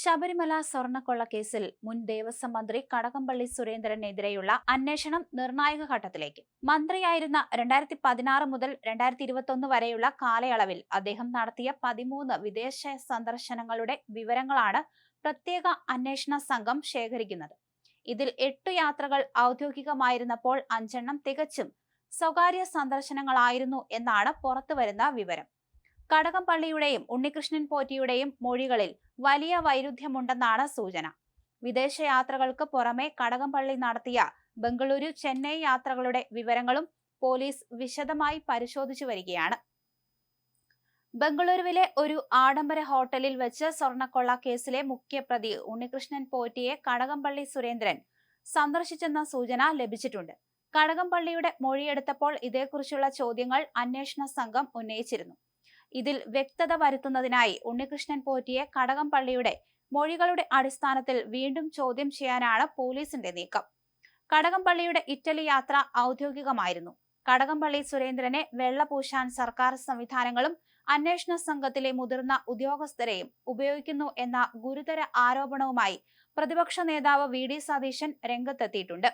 ശബരിമല സ്വർണക്കൊള്ള കേസിൽ മുൻ ദേവസ്വം മന്ത്രി കടകംപള്ളി സുരേന്ദ്രനെതിരെയുള്ള അന്വേഷണം നിർണായക ഘട്ടത്തിലേക്ക്. മന്ത്രിയായിരുന്ന രണ്ടായിരത്തി പതിനാറ് മുതൽ രണ്ടായിരത്തി ഇരുപത്തൊന്ന് വരെയുള്ള കാലയളവിൽ അദ്ദേഹം നടത്തിയ പതിമൂന്ന് വിദേശ സന്ദർശനങ്ങളുടെ വിവരങ്ങളാണ് പ്രത്യേക അന്വേഷണ സംഘം ശേഖരിക്കുന്നത്. ഇതിൽ എട്ടു യാത്രകൾ ഔദ്യോഗികമായിരുന്നപ്പോൾ അഞ്ചെണ്ണം തികച്ചും സ്വകാര്യ സന്ദർശനങ്ങളായിരുന്നു എന്നാണ് പുറത്തുവരുന്ന വിവരം. കടകംപള്ളിയുടെയും ഉണ്ണികൃഷ്ണൻ പോറ്റിയുടെയും മൊഴികളിൽ വലിയ വൈരുദ്ധ്യമുണ്ടെന്നാണ് സൂചന. വിദേശയാത്രകൾക്ക് പുറമെ കടകംപള്ളി നടത്തിയ ബംഗളൂരു ചെന്നൈ യാത്രകളുടെ വിവരങ്ങളും പോലീസ് വിശദമായി പരിശോധിച്ചു വരികയാണ്. ബംഗളൂരുവിലെ ഒരു ആഡംബര ഹോട്ടലിൽ വെച്ച് സ്വർണക്കൊള്ള കേസിലെ മുഖ്യപ്രതി ഉണ്ണികൃഷ്ണൻ പോറ്റിയെ കടകംപള്ളി സുരേന്ദ്രൻ സന്ദർശിച്ചെന്ന സൂചന ലഭിച്ചിട്ടുണ്ട്. കടകംപള്ളിയുടെ മൊഴിയെടുത്തപ്പോൾ ഇതേക്കുറിച്ചുള്ള ചോദ്യങ്ങൾ അന്വേഷണ സംഘം ഉന്നയിച്ചിരുന്നു. ഇതിൽ വ്യക്തത വരുത്തുന്നതിനായി ഉണ്ണികൃഷ്ണൻ പോറ്റിയെ കടകംപള്ളിയുടെ മൊഴികളുടെ അടിസ്ഥാനത്തിൽ വീണ്ടും ചോദ്യം ചെയ്യാനാണ് പോലീസിന്റെ നീക്കം. കടകംപള്ളിയുടെ ഇറ്റലി യാത്ര ഔദ്യോഗികമായിരുന്നു. കടകംപള്ളി സുരേന്ദ്രനെ വെള്ളപൂശാൻ സർക്കാർ സംവിധാനങ്ങളും അന്വേഷണ സംഘത്തിലെ മുതിർന്ന ഉദ്യോഗസ്ഥരെയും ഉപയോഗിക്കുന്നു എന്ന ഗുരുതര ആരോപണവുമായി പ്രതിപക്ഷ നേതാവ് വി ഡി സതീശൻ രംഗത്തെത്തിയിട്ടുണ്ട്.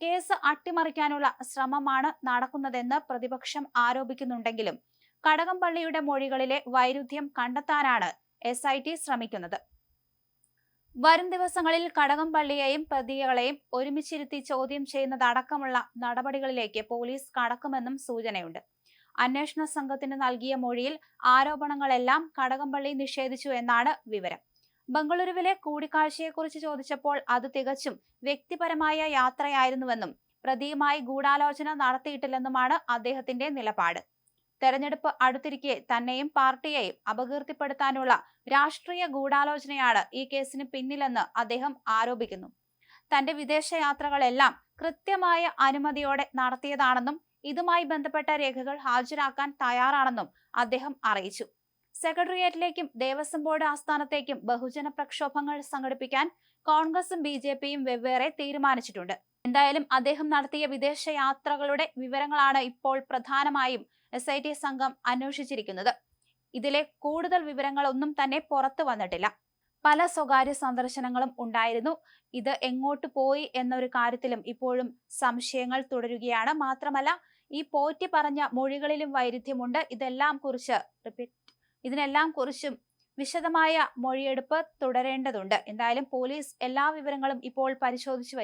കേസ് അട്ടിമറിക്കാനുള്ള ശ്രമമാണ് നടക്കുന്നതെന്ന് പ്രതിപക്ഷം ആരോപിക്കുന്നുണ്ടെങ്കിലും കടകംപള്ളിയുടെ മൊഴികളിലെ വൈരുദ്ധ്യം കണ്ടെത്താനാണ് എസ് ഐ ടി ശ്രമിക്കുന്നത്. വരും ദിവസങ്ങളിൽ കടകംപള്ളിയെയും പ്രതികളെയും ഒരുമിച്ചിരുത്തി ചോദ്യം ചെയ്യുന്നതടക്കമുള്ള നടപടികളിലേക്ക് പോലീസ് കടക്കുമെന്നും സൂചനയുണ്ട്. അന്വേഷണ സംഘത്തിന് നൽകിയ മൊഴിയിൽ ആരോപണങ്ങളെല്ലാം കടകംപള്ളി നിഷേധിച്ചു എന്നാണ് വിവരം. ബംഗളൂരുവിലെ കൂടിക്കാഴ്ചയെക്കുറിച്ച് ചോദിച്ചപ്പോൾ അത് തികച്ചും വ്യക്തിപരമായ യാത്രയായിരുന്നുവെന്നും പ്രതിയുമായി ഗൂഢാലോചന നടത്തിയിട്ടില്ലെന്നുമാണ് അദ്ദേഹത്തിന്റെ നിലപാട്. തെരഞ്ഞെടുപ്പ് അടുത്തിരിക്കെ തന്നെയും പാർട്ടിയെയും അപകീർത്തിപ്പെടുത്താനുള്ള രാഷ്ട്രീയ ഗൂഢാലോചനയാണ് ഈ കേസിന് പിന്നിലെന്ന് അദ്ദേഹം ആരോപിക്കുന്നു. തന്റെ വിദേശയാത്രകളെല്ലാം കൃത്യമായ അനുമതിയോടെ നടത്തിയതാണെന്നും ഇതുമായി ബന്ധപ്പെട്ട രേഖകൾ ഹാജരാക്കാൻ തയ്യാറാണെന്നും അദ്ദേഹം അറിയിച്ചു. സെക്രട്ടേറിയറ്റിലേക്കും ദേവസ്വം ബോർഡ് ആസ്ഥാനത്തേക്കും ബഹുജന പ്രക്ഷോഭങ്ങൾ സംഘടിപ്പിക്കാൻ കോൺഗ്രസും ബി ജെ പിയും വെവ്വേറെ തീരുമാനിച്ചിട്ടുണ്ട്. എന്തായാലും അദ്ദേഹം നടത്തിയ വിദേശ യാത്രകളുടെ വിവരങ്ങളാണ് ഇപ്പോൾ പ്രധാനമായും എസ് ഐ ടി സംഘം അന്വേഷിച്ചിരിക്കുന്നത്. ഇതിലെ കൂടുതൽ വിവരങ്ങളൊന്നും തന്നെ പുറത്തു വന്നിട്ടില്ല. പല സ്വകാര്യ സന്ദർശനങ്ങളും ഉണ്ടായിരുന്നു. ഇത് എങ്ങോട്ട് പോയി എന്നൊരു കാര്യത്തിലും ഇപ്പോഴും സംശയങ്ങൾ തുടരുകയാണ്. മാത്രമല്ല ഈ പോറ്റി പറഞ്ഞ മൊഴികളിലും വൈരുദ്ധ്യമുണ്ട്. ഇതെല്ലാം കുറിച്ച് റിപ്പീറ്റ് ഇതിനെല്ലാം കുറിച്ചും വിശദമായ മൊഴിയെടുപ്പ് തുടരേണ്ടതുണ്ട്. എന്തായാലും പോലീസ് എല്ലാ വിവരങ്ങളും ഇപ്പോൾ പരിശോധിച്ചു